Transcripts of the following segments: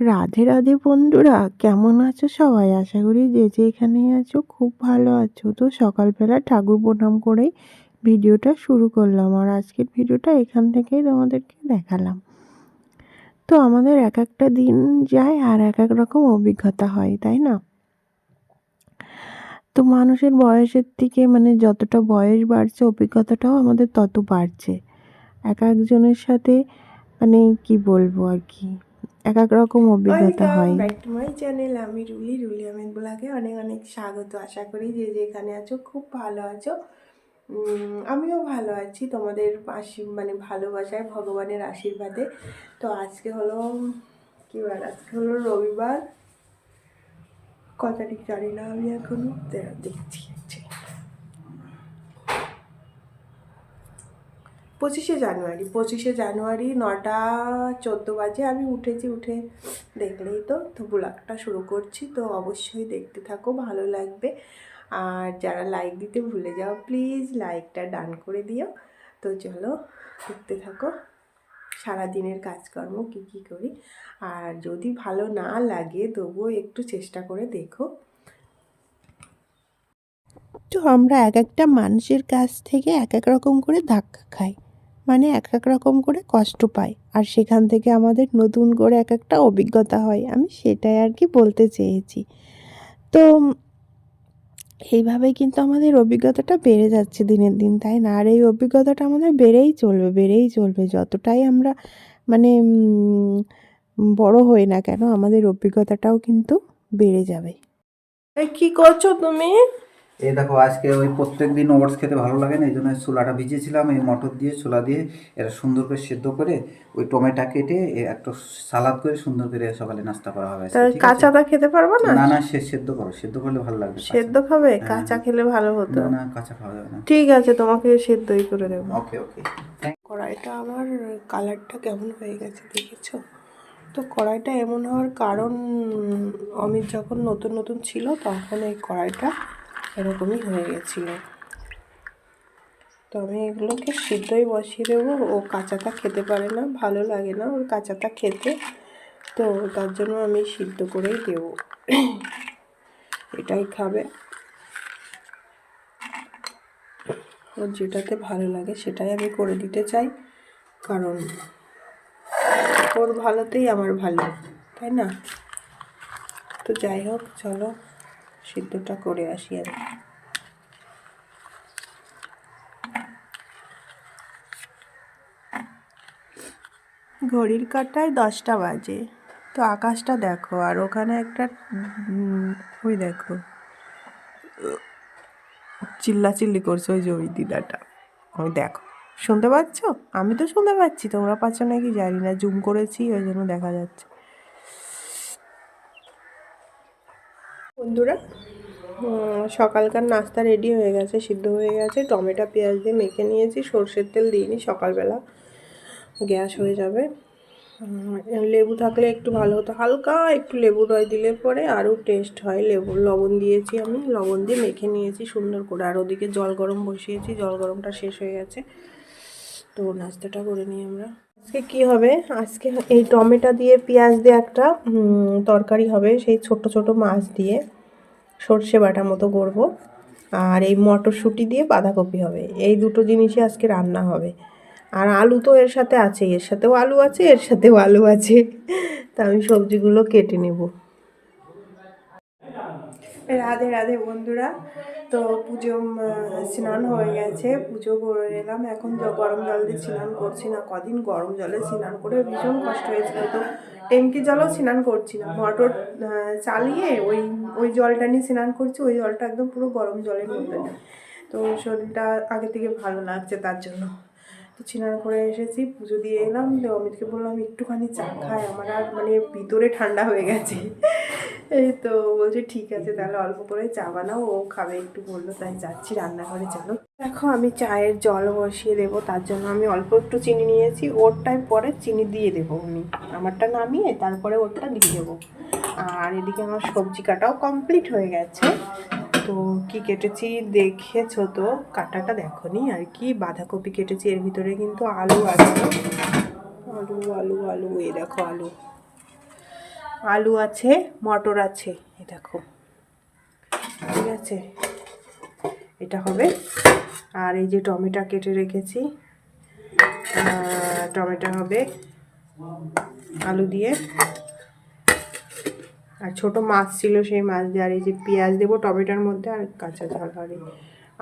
রাধে রাধে বন্ধুরা, কেমন আছো সবাই? আশা করি যে যে এখানেই আছো, খুব ভালো আছো। তো সকালবেলা ঠাকুর প্রণাম করেই ভিডিওটা শুরু করলাম আর আজকের ভিডিওটা এখান থেকেই তোমাদেরকে দেখালাম। তো আমাদের এক একটা দিন যায় আর এক এক রকম অভিজ্ঞতা হয়, তাই না? তো মানুষের বয়সের থেকে মানে যতটা বয়স বাড়ছে, অভিজ্ঞতাটাও আমাদের তত বাড়ছে। এক একজনের সাথে মানে কি বলব আর কি? এক এক রকম অভিজ্ঞতা হয়। ব্যাক টু মাই চ্যানেল আমি রুলি রুলি আহমেদ বলাকে অনেক অনেক স্বাগত। আশা করি যে যেখানে আছো খুব ভালো আছো। আমিও ভালো আছি তোমাদের আশী মানে ভালোবাসায় ভগবানের আশীর্বাদে। তো আজকে হলো কি বার? আজকে হলো রবিবার। কত তারিখ জানি না আমি এখনও। দেখছি ঠিক। পঁচিশে জানুয়ারি পঁচিশে জানুয়ারি নটা চোদ্দ বাজে আমি উঠেছি, উঠে দেখলেই তো তো ব্লগটা শুরু করছি, তো অবশ্যই দেখতে থাকো, ভালো লাগবে। আর যারা লাইক দিতে ভুলে যাও প্লিজ লাইকটা ডান করে দিও। তো চলো, দেখতে থাকো, সারাদিনের কাজকর্ম কী কী করি। আর যদি ভালো না লাগে, তবুও একটু চেষ্টা করে দেখো। তো আমরা এক একটা মানুষের কাছ থেকে এক এক রকম করে ধাক্কা খাই। মানে এক এক রকম করে কষ্ট পাই আর সেখান থেকে আমাদের নতুন করে এক একটা অভিজ্ঞতা হয়। আমি সেটাই আর কি বলতে চেয়েছি। তো এইভাবেই কিন্তু আমাদের অভিজ্ঞতাটা বেড়ে যাচ্ছে দিনের দিন, তাই না? আর এই অভিজ্ঞতাটা আমাদের বেড়েই চলবে বেড়েই চলবে। যতটাই আমরা মানে বড় হই না কেন, আমাদের অভিজ্ঞতাটাও কিন্তু বেড়ে যাবে। কি করছ তুমি? এই দেখো আজকে ওই প্রত্যেক দিন ওটস খেতে ভালো লাগে না এই জন্য ছোলাটা ভিজিয়েছিলাম এই মটর দিয়ে ছোলা দিয়ে এটা সুন্দর করে সেদ্ধ করে ওই টমেটো কেটে একটু সালাদ করে সুন্দর করে সকালে নাস্তা করা হবে? কাঁচাটা খেতে পারব না? না না সে সেদ্ধ করো সেদ্ধ করলে ভালো লাগবে কাঁচা। সেদ্ধ খাবে? হ্যাঁ। কাঁচা খেলে ভালো হতো। না না কাঁচা খাওয়া যাবে না। ঠিক আছে তোমাকে সেদ্ধই করে দেবো। ওকে ওকে। কড়াইটা আমার কালারটা কেমন হয়ে গেছে দেখেছ? তো কড়াইটা এমন হওয়ার কারণ অমিত যখন নতুন নতুন ছিল তখন এই কড়াইটা এরকমই হয়ে গেছিল। তো আমি এগুলোকে সিদ্ধই বসিয়ে দেবো। ও কাঁচাটা খেতে পারে না, ভালো লাগে না ওর কাঁচাটা খেতে। তো তার জন্য আমি সিদ্ধ করেই দেবো। এটাই খাবে। ওর যেটাতে ভালো লাগে সেটাই আমি করে দিতে চাই। কারণ ওর ভালোতেই আমার ভালো, তাই না? তো যাই হোক, চলো। সিদ্ধটা করে আসি আর ঘড়ির কাটায় দশটা বাজে। তো আকাশটা দেখো, আর ওখানে একটা ওই দেখো চিল্লা চিল্লি করছে ওই যে ওই দিদাটা। ওই দেখো, শুনতে পাচ্ছ? আমি তো শুনতে পাচ্ছি, তোমরা পাচ্ছ নাকি? জানি না, জুম করেছি, ওই জন্য দেখা যাচ্ছে। বন্ধুরা সকালকার নাস্তা রেডি হয়ে গেছে, সিদ্ধ হয়ে গেছে। টমেটো, পেঁয়াজ দিয়ে মেখে নিয়েছি, সর্ষের তেল দিইনি, সকালবেলা গ্যাস হয়ে যাবে। লেবু থাকলে একটু ভালো হতো, হালকা একটু লেবু রয় দিলে পরে আরও টেস্ট হয়। লেবু, লবণ দিয়েছি আমি, লবণ দিয়ে মেখে নিয়েছি সুন্দর করে। আর ওদিকে জল গরম বসিয়েছি, জল গরমটা শেষ হয়ে গেছে। তো নাস্তাটা করে নিই আমরা। আজকে কি হবে? আজকে এই টমেটো দিয়ে, পেঁয়াজ দিয়ে একটা তরকারি হবে, সেই ছোট ছোট মাছ দিয়ে। সর্ষে বাটা মতো করব। আর এই মটরশুঁটি দিয়ে বাঁধাকপি হবে। এই দুটো জিনিসই আজকে রান্না হবে। আর আলু তো এর সাথে আছে এর সাথেও আলু আছে, এর সাথেও আলু আছে। তা আমি সবজিগুলো কেটে নেব। রাধে রাধে বন্ধুরা। তো পুজো স্নান হয়ে গেছে, পুজো করে এলাম। এখন জ- গরম জল দিয়ে স্নান করছি না, কদিন গরম জলে স্নান করে ভীষণ কষ্ট হয়েছিল তো ট্যাঙ্কি জলও স্নান করছি না। মোটর চালিয়ে ওই ওই জলটা নিয়ে স্নান করছি, ওই জলটা একদম পুরো গরম জলের মধ্যে। তো শরীরটা আগে থেকে ভালো লাগছে তার জন্য। তো স্নান করে এসেছি, পুজো দিয়ে এলাম। তো অমিতকে বললাম, একটুখানি চা খাই, আমার আর মানে ভিতরে ঠান্ডা হয়ে গেছে। এই তো বলছে ঠিক আছে তাহলে অল্প করে চা বানাও ও খাবে একটু বলল তাই যাচ্ছি রান্নাঘরে চলো। দেখো আমি চায়ের জল বসিয়ে দেবো তার জন্য আমি অল্প একটু চিনি নিয়েছি ওরটায় পরে চিনি দিয়ে দেবো আমি আমারটা নামিয়ে তারপরে ওরটা দিয়ে দেবো। আর এদিকে আমার সবজি কাটাও কমপ্লিট হয়ে গেছে। তো কি কেটেছি দেখেছ তো কাটাটা দেখো নি আর কি বাঁধাকপি কেটেছি এর ভিতরে কিন্তু আলু আছে। আলু আলু আলু এই দেখো আলু। আলু আছে, মটর আছে। এই দেখো। ঠিক আছে? এটা হবে। আর এই যে টমেটো কেটে রেখেছি টমেটো হবে আলু দিয়ে। আর ছোট মাছ ছিল সেই মাছ দিয়ে, আর এই যে পেঁয়াজ দেবো টমেটোর মধ্যে আর কাঁচা ঝাল আর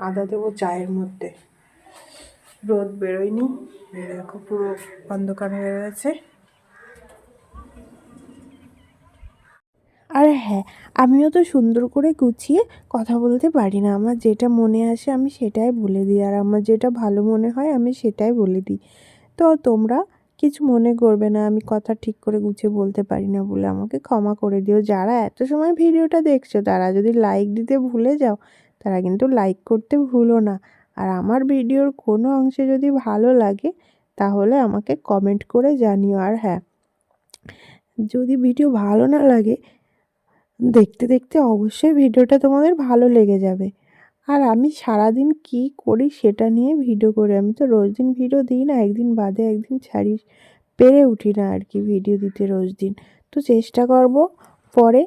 আদা দেবো চায়ের মধ্যে। রোদ বেরোয়নি। দেখো পুরো অন্ধকার হয়ে গেছে আর হ্যাঁ আমিও তো সুন্দর করে গুছিয়ে কথা বলতে পারি না। আমার যেটা মনে আসে আমি সেটাই বলে দিই। আর আমার যেটা ভালো মনে হয় আমি সেটাই বলে দিই। তো তোমরা কিছু মনে করবে না, আমি কথা ঠিক করে গুছিয়ে বলতে পারি না বলে আমাকে ক্ষমা করে দিও। যারা এত সময় ভিডিওটা দেখছ, তারা যদি লাইক দিতে ভুলে যাও, তারা কিন্তু লাইক করতে ভুলো না। আর আমার ভিডিওর কোনো অংশে যদি ভালো লাগে, তাহলে আমাকে কমেন্ট করে জানিও। আর হ্যাঁ যদি ভিডিও ভালো না লাগে দেখতে দেখতে অবশ্যই ভিডিওটা তোমাদের ভালো লেগে যাবে। আর আমি সারাদিন কি করি সেটা নিয়ে ভিডিও করি। আমি তো রোজ দিন ভিডিও দিই না, একদিন বাদে একদিন ছাড়ি, পেরে উঠি না আর কি ভিডিও দিতে রোজ দিন। তো চেষ্টা করব পরে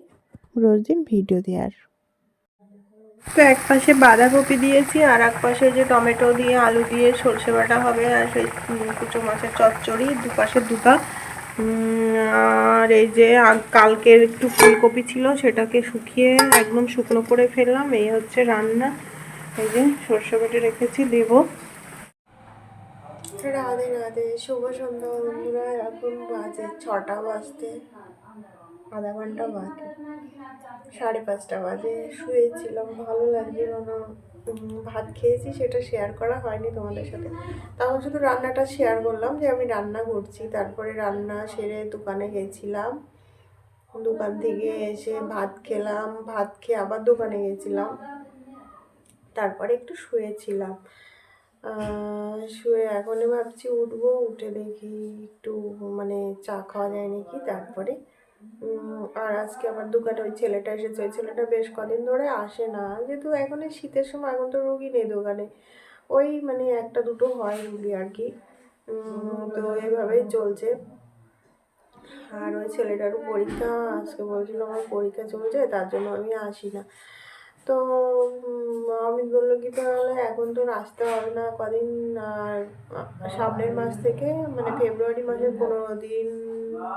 রোজ দিন ভিডিও দেওয়ার। তো এক পাশে বাঁধাকপি দিয়েছি, আর এক পাশে যে টমেটো দিয়ে আলু দিয়ে সর্ষে বাটা হবে আর সেই কুচো মাছের চচ্চড়ি, দুপাশে দুটা আর এই যে কালকের একটু ফুলকপি ছিল, সেটাকে শুকিয়ে একদম শুকনো করে ফেললাম। এই হচ্ছে রান্না। এই যে সর্ষে বেটে রেখেছি, দেবো। রাধে রাধে। শুভ সন্ধ্যা, বন্ধুরা। এখন বাজে ছটা বাজতে, আধা ঘণ্টা বাকি। সাড়ে পাঁচটা বাজে। শুয়েছিলাম, ভালো লাগছিল না। ভাত খেয়েছি, সেটা শেয়ার করা হয়নি তোমাদের সাথে। তখন শুধু রান্নাটা শেয়ার করলাম যে আমি রান্না করছি। তারপরে রান্না সেরে দোকানে গেছিলাম। দোকান থেকে এসে ভাত খেলাম, ভাত খেয়ে আবার দোকানে গেছিলাম। তারপরে একটু শুয়েছিলাম। শুয়ে এখনই ভাবছি উঠবো, উঠে দেখি একটু মানে চা খাওয়া যায় নাকি। তারপরে আর আজকে আমার দোকানে ওই ছেলেটা এসেছে। ওই ছেলেটা বেশ কদিন ধরে আসে না। যেহেতু এখন শীতের সময় এখন তো রুগী নেই দোকানে। ওই মানে একটা দুটো হয় রুগী আর কি। তো এইভাবেই চলছে। আর ওই ছেলেটারও পরীক্ষা, আজকে বলছিল আমার পরীক্ষা চলছে, তার জন্য আমি আসি না। তো অমিত বলল কি, তাহলে এখন তো আসতে হবে না কদিন। আর সামনের মাস থেকে মানে ফেব্রুয়ারি মাসের পনেরো দিন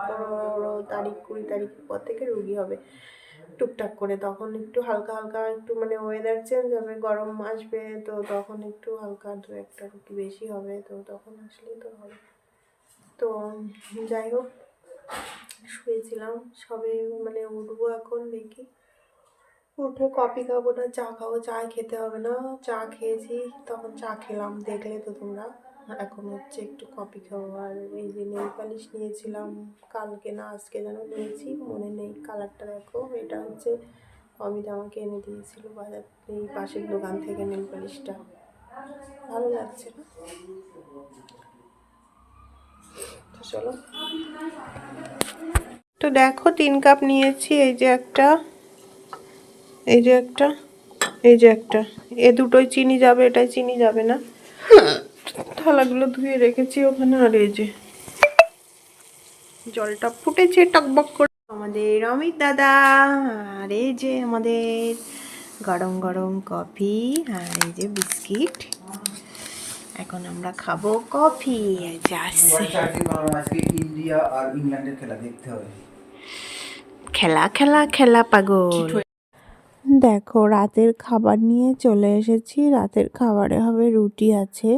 পনেরো তারিখ, কুড়ি তারিখের পর থেকে রুগী হবে। টুকটাক করে তখন একটু হালকা হালকা একটু মানে ওয়েদার চেঞ্জ হবে, গরম আসবে তো তখন একটু হালকা দু একটা রুগী বেশি হবে তো তখন আসলেই তো হবে। তো যাই হোক, শুয়েছিলাম, সবে মানে উঠবো এখন দেখি। উঠে কফি খাব না, চা খাব, চা খেতে হবে না, চা খেয়েছি, তখন চা খেলাম, দেখলে তো তোমরা। এখন হচ্ছে একটু কফি খাব আর এই যে নেল পালিশ নিয়েছিলাম, কালকে না আজকে যেন নিয়েছি, মনে নেই কালারটা দেখো, এটা হচ্ছে অমিত আমাকে এনে দিয়েছিল বাজার, এই পাশের দোকান থেকে নেল পালিশটা। ভালো লাগছে না? চলো। তো দেখো, তিন কাপ নিয়েছি, এই যে একটা, এই যে একটা, এই যে একটা, এ দুটোই চিনি যাবে, এটাই চিনি যাবে না? থালাগুলো ধুয়ে রেখেছি ওখানে আর এই যে জলটা ফুটেছে টকবক করে। আমাদের অমিত দাদা আর এই যে আমাদের গরম গরম কফি আর এই যে বিস্কিট। এখন আমরা খাব কফি এই যে আসছে। আজকে ইন্ডিয়া আর ইংল্যান্ডের খেলা দেখতে হবে। খেলা খেলা খেলা পাগল। দেখো রাতের খাবার নিয়ে চলে এসেছি। রাতের খাবারে হবে রুটি আছে।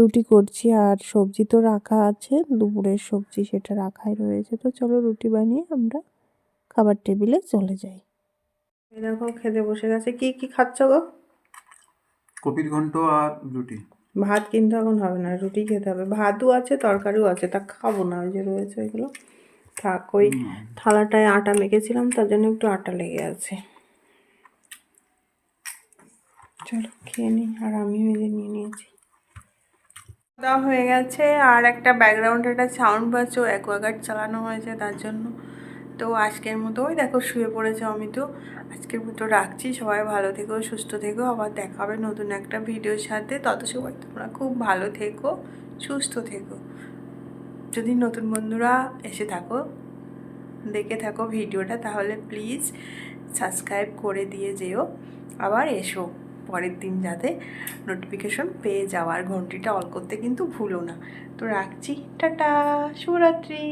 রুটি করছি আর সবজি তো রাখা আছে দুপুরের সবজি সেটা রাখাই রয়েছে। তো চলো রুটি বানিয়ে আমরা খাবার টেবিলে চলে যাই। দেখো খেতে বসে গেছে। কি কি খাচ্ছ গো? কপির ঘন্ট আর রুটি। ভাত কিন্তু এখন হবে না রুটি খেতে হবে। ভাতও আছে তরকারিও আছে তা খাব না ওই যে রয়েছে ওইগুলো। থাক ওই থালাটায় আটা মেখেছিলাম তার জন্য একটু আটা লেগে আছে। চলো খেয়ে নিই আর আমিও এই যে নিয়ে নিয়েছি। দেওয়া হয়ে গেছে আর একটা ব্যাকগ্রাউন্ডে একটা সাউন্ড পাচ্ছ অ্যাকোয়াগার্ড চালানো হয়েছে তার জন্য। তো আজকের মতো ওই দেখো শুয়ে পড়েছে অমিত আজকের মতো রাখছি, সবাই ভালো থেকো, সুস্থ থেকো, আবার দেখা হবে নতুন একটা ভিডিওর সাথে। তত সময় তোমরা খুব ভালো থেকো, সুস্থ থেকো। যদি নতুন বন্ধুরা এসে থাকো, দেখে থাকো ভিডিওটা তাহলে প্লিজ সাবস্ক্রাইব করে দিয়ে যেও। আবার এসো। পরের দিন যাতে নোটিফিকেশন পেয়ে যাওয়ার ঘন্টিটা অল করতে কিন্তু ভুলো না। তো রাখছি। টাটা। শুভরাত্রি।